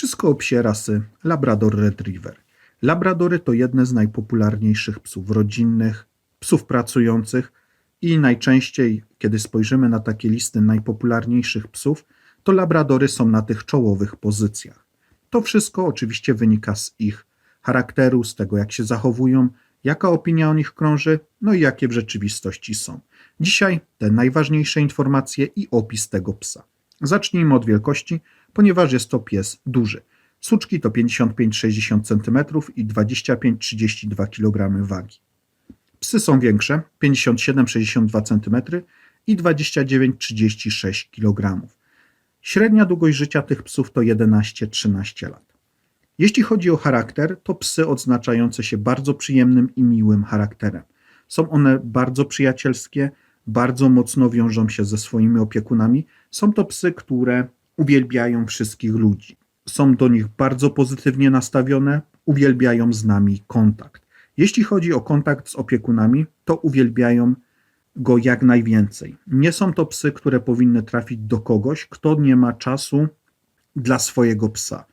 Wszystko o psie rasy Labrador Retriever. Labradory to jedne z najpopularniejszych psów rodzinnych, psów pracujących i najczęściej, kiedy spojrzymy na takie listy najpopularniejszych psów, to labradory są na tych czołowych pozycjach. To wszystko oczywiście wynika z ich charakteru, z tego jak się zachowują, jaka opinia o nich krąży, no i jakie w rzeczywistości są. Dzisiaj te najważniejsze informacje i opis tego psa. Zacznijmy od wielkości, ponieważ jest to pies duży. Suczki to 55-60 cm i 25-32 kg wagi. Psy są większe, 57-62 cm i 29-36 kg. Średnia długość życia tych psów to 11-13 lat. Jeśli chodzi o charakter, to psy odznaczające się bardzo przyjemnym i miłym charakterem. Są one bardzo przyjacielskie, bardzo mocno wiążą się ze swoimi opiekunami. Są to psy, które uwielbiają wszystkich ludzi. Są do nich bardzo pozytywnie nastawione, uwielbiają z nami kontakt. Jeśli chodzi o kontakt z opiekunami, to uwielbiają go jak najwięcej. Nie są to psy, które powinny trafić do kogoś, kto nie ma czasu dla swojego psa.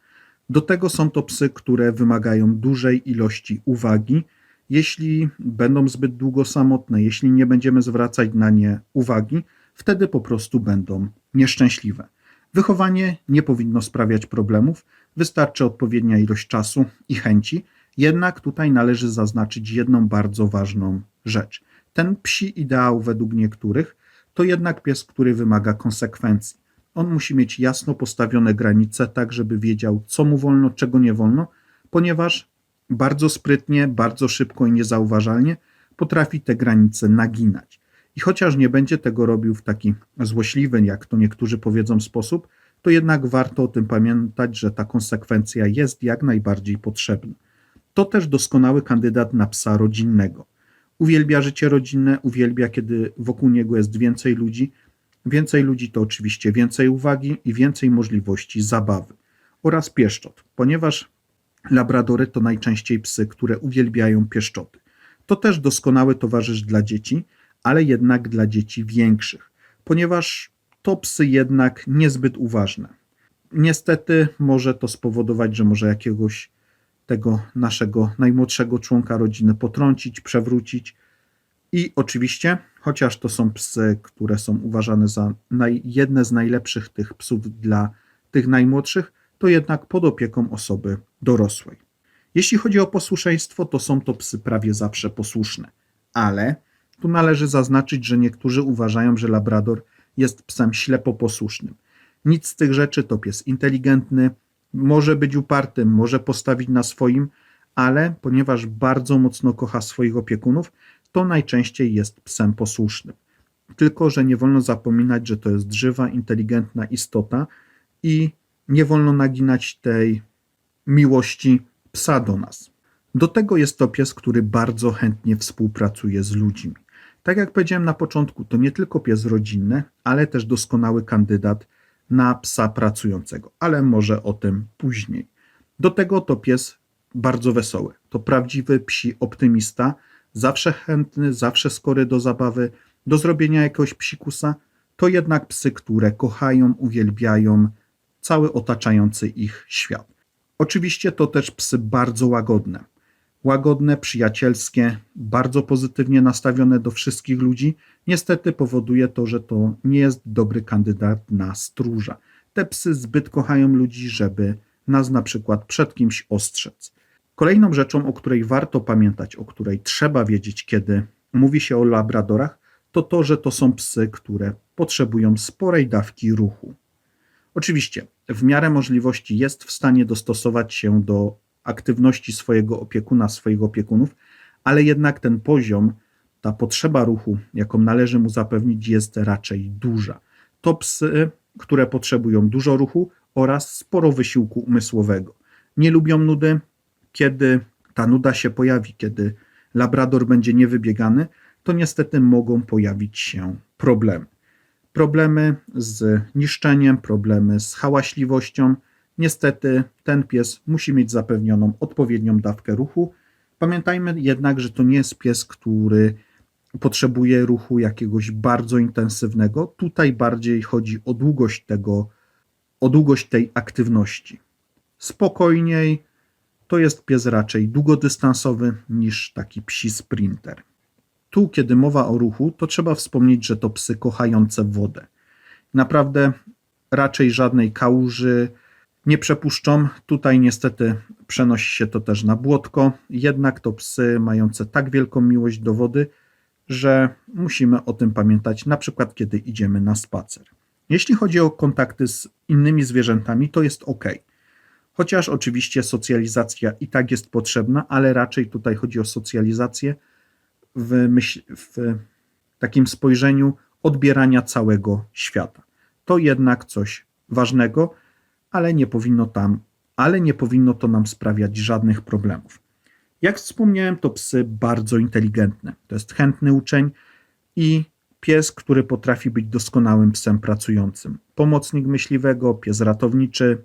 Do tego są to psy, które wymagają dużej ilości uwagi. Jeśli będą zbyt długo samotne, jeśli nie będziemy zwracać na nie uwagi, wtedy po prostu będą nieszczęśliwe. Wychowanie nie powinno sprawiać problemów, wystarczy odpowiednia ilość czasu i chęci. Jednak tutaj należy zaznaczyć jedną bardzo ważną rzecz. Ten psi ideał według niektórych to jednak pies, który wymaga konsekwencji. On musi mieć jasno postawione granice, tak żeby wiedział, co mu wolno, czego nie wolno, ponieważ bardzo sprytnie, bardzo szybko i niezauważalnie potrafi te granice naginać. I chociaż nie będzie tego robił w taki złośliwy, jak to niektórzy powiedzą, sposób, to jednak warto o tym pamiętać, że ta konsekwencja jest jak najbardziej potrzebna. To też doskonały kandydat na psa rodzinnego. Uwielbia życie rodzinne, uwielbia, kiedy wokół niego jest więcej ludzi. Więcej ludzi to oczywiście więcej uwagi i więcej możliwości zabawy oraz pieszczot, ponieważ labradory to najczęściej psy, które uwielbiają pieszczoty. To też doskonały towarzysz dla dzieci, ale jednak dla dzieci większych, ponieważ to psy jednak niezbyt uważne. Niestety może to spowodować, że może jakiegoś tego naszego najmłodszego członka rodziny potrącić, przewrócić. I oczywiście, chociaż to są psy, które są uważane za naj, jedne z najlepszych tych psów dla tych najmłodszych, to jednak pod opieką osoby dorosłej. Jeśli chodzi o posłuszeństwo, to są to psy prawie zawsze posłuszne, ale tu należy zaznaczyć, że niektórzy uważają, że Labrador jest psem ślepo posłusznym. Nic z tych rzeczy to pies inteligentny, może być uparty, może postawić na swoim, ale ponieważ bardzo mocno kocha swoich opiekunów, to najczęściej jest psem posłusznym. Tylko, że nie wolno zapominać, że to jest żywa, inteligentna istota i nie wolno naginać tej miłości psa do nas. Do tego jest to pies, który bardzo chętnie współpracuje z ludźmi. Tak jak powiedziałem na początku, to nie tylko pies rodzinny, ale też doskonały kandydat na psa pracującego, ale może o tym później. Do tego to pies bardzo wesoły. To prawdziwy psi optymista, zawsze chętny, zawsze skory do zabawy, do zrobienia jakiegoś psikusa. To jednak psy, które kochają, uwielbiają cały otaczający ich świat. Oczywiście to też psy bardzo łagodne. Łagodne, przyjacielskie, bardzo pozytywnie nastawione do wszystkich ludzi. Niestety powoduje to, że to nie jest dobry kandydat na stróża. Te psy zbyt kochają ludzi, żeby nas na przykład przed kimś ostrzec. Kolejną rzeczą, o której warto pamiętać, o której trzeba wiedzieć, kiedy mówi się o labradorach, to to, że to są psy, które potrzebują sporej dawki ruchu. Oczywiście, w miarę możliwości jest w stanie dostosować się do aktywności swojego opiekuna, swoich opiekunów, ale jednak ten poziom, ta potrzeba ruchu, jaką należy mu zapewnić, jest raczej duża. To psy, które potrzebują dużo ruchu oraz sporo wysiłku umysłowego. Nie lubią nudy. Kiedy ta nuda się pojawi, kiedy labrador będzie niewybiegany, to niestety mogą pojawić się problemy. Problemy z niszczeniem, problemy z hałaśliwością, Niestety ten pies musi mieć zapewnioną odpowiednią dawkę ruchu. Pamiętajmy jednak, że to nie jest pies, który potrzebuje ruchu jakiegoś bardzo intensywnego. Tutaj bardziej chodzi o długość tego, o długość tej aktywności. spokojniej. To jest pies raczej długodystansowy niż taki psi sprinter. Tu, kiedy mowa o ruchu, to trzeba wspomnieć, że to psy kochające wodę. Naprawdę raczej żadnej kałuży nie przepuszczą. Tutaj niestety przenosi się to też na błotko, jednak to psy mające tak wielką miłość do wody, że musimy o tym pamiętać, na przykład kiedy idziemy na spacer. Jeśli chodzi o kontakty z innymi zwierzętami, to jest ok. Chociaż oczywiście socjalizacja i tak jest potrzebna, ale raczej tutaj chodzi o socjalizację w, myśl, w takim spojrzeniu odbierania całego świata. To jednak coś ważnego, ale nie powinno tam, ale nie powinno to nam sprawiać żadnych problemów. Jak wspomniałem, to psy bardzo inteligentne. To jest chętny uczeń i pies, który potrafi być doskonałym psem pracującym. Pomocnik myśliwego, pies ratowniczy,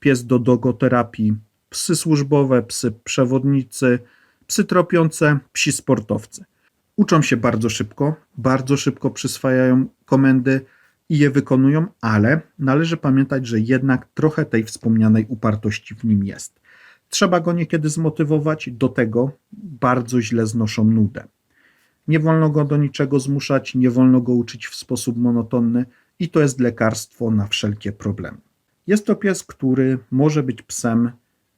pies do dogoterapii, psy służbowe, psy przewodnicy, psy tropiące, psi sportowcy. Uczą się bardzo szybko, bardzo szybko przyswajają komendy i je wykonują, ale należy pamiętać, że jednak trochę tej wspomnianej upartości w nim jest. Trzeba go niekiedy zmotywować, do tego bardzo źle znoszą nudę. Nie wolno go do niczego zmuszać, nie wolno go uczyć w sposób monotonny i to jest lekarstwo na wszelkie problemy. Jest to pies, który może być psem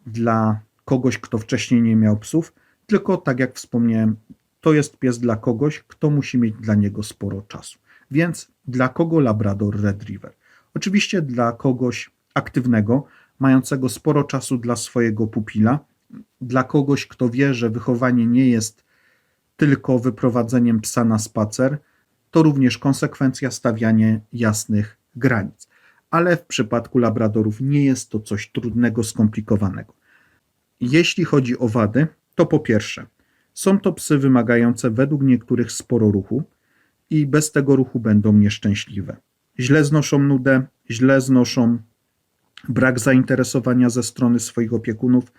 dla kogoś, kto wcześniej nie miał psów, tylko tak jak wspomniałem, to jest pies dla kogoś, kto musi mieć dla niego sporo czasu. Więc dla kogo Labrador Retriever? Oczywiście dla kogoś aktywnego, mającego sporo czasu dla swojego pupila, dla kogoś, kto wie, że wychowanie nie jest tylko wyprowadzeniem psa na spacer, to również konsekwencja stawiania jasnych granic. Ale w przypadku labradorów nie jest to coś trudnego, skomplikowanego. Jeśli chodzi o wady, to po pierwsze, są to psy wymagające według niektórych sporo ruchu i bez tego ruchu będą nieszczęśliwe. Źle znoszą nudę, źle znoszą brak zainteresowania ze strony swoich opiekunów,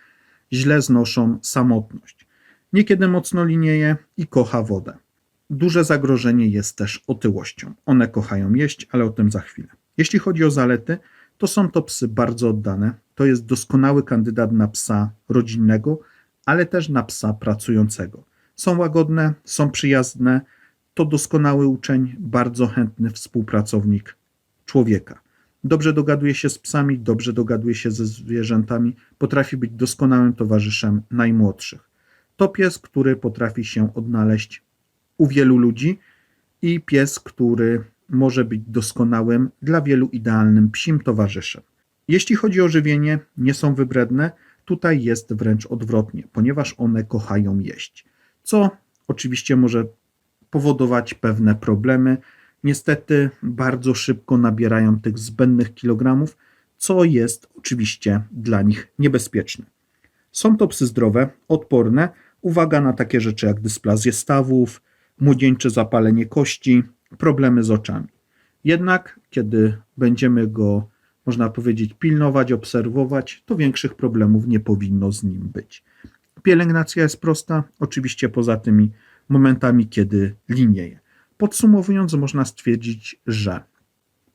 źle znoszą samotność. Niekiedy mocno linieje i kocha wodę. Duże zagrożenie jest też otyłością. One kochają jeść, ale o tym za chwilę. Jeśli chodzi o zalety, to są to psy bardzo oddane. To jest doskonały kandydat na psa rodzinnego, ale też na psa pracującego. Są łagodne, są przyjazne, to doskonały uczeń, bardzo chętny współpracownik człowieka. Dobrze dogaduje się z psami, dobrze dogaduje się ze zwierzętami, potrafi być doskonałym towarzyszem najmłodszych. To pies, który potrafi się odnaleźć u wielu ludzi i pies, który może być doskonałym, dla wielu idealnym psim towarzyszem. Jeśli chodzi o żywienie, nie są wybredne, tutaj jest wręcz odwrotnie, ponieważ one kochają jeść, co oczywiście może powodować pewne problemy. Niestety bardzo szybko nabierają tych zbędnych kilogramów, co jest oczywiście dla nich niebezpieczne. Są to psy zdrowe, odporne. Uwaga na takie rzeczy jak dysplazję stawów, młodzieńcze zapalenie kości, problemy z oczami. Jednak, kiedy będziemy go, można powiedzieć, pilnować, obserwować, to większych problemów nie powinno z nim być. Pielęgnacja jest prosta, oczywiście poza tymi momentami, kiedy linieje. Podsumowując, można stwierdzić, że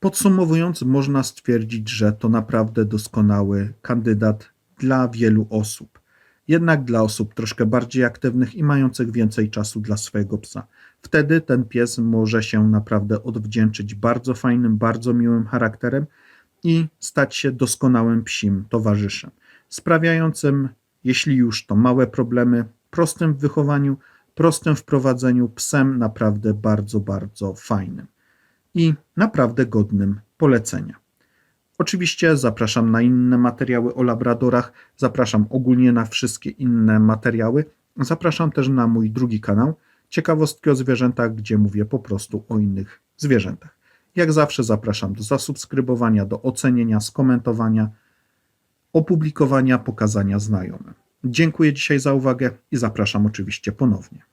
podsumowując, można stwierdzić, że to naprawdę doskonały kandydat dla wielu osób. Jednak dla osób troszkę bardziej aktywnych i mających więcej czasu dla swojego psa. Wtedy ten pies może się naprawdę odwdzięczyć bardzo fajnym, bardzo miłym charakterem i stać się doskonałym psim towarzyszem, sprawiającym, jeśli już to małe problemy, prostym w wychowaniu, prostym w prowadzeniu, psem naprawdę bardzo, bardzo fajnym i naprawdę godnym polecenia. Oczywiście zapraszam na inne materiały o labradorach, zapraszam ogólnie na wszystkie inne materiały. Zapraszam też na mój drugi kanał Ciekawostki o zwierzętach, gdzie mówię po prostu o innych zwierzętach. Jak zawsze zapraszam do zasubskrybowania, do ocenienia, skomentowania, opublikowania, pokazania znajomym. Dziękuję dzisiaj za uwagę i zapraszam oczywiście ponownie.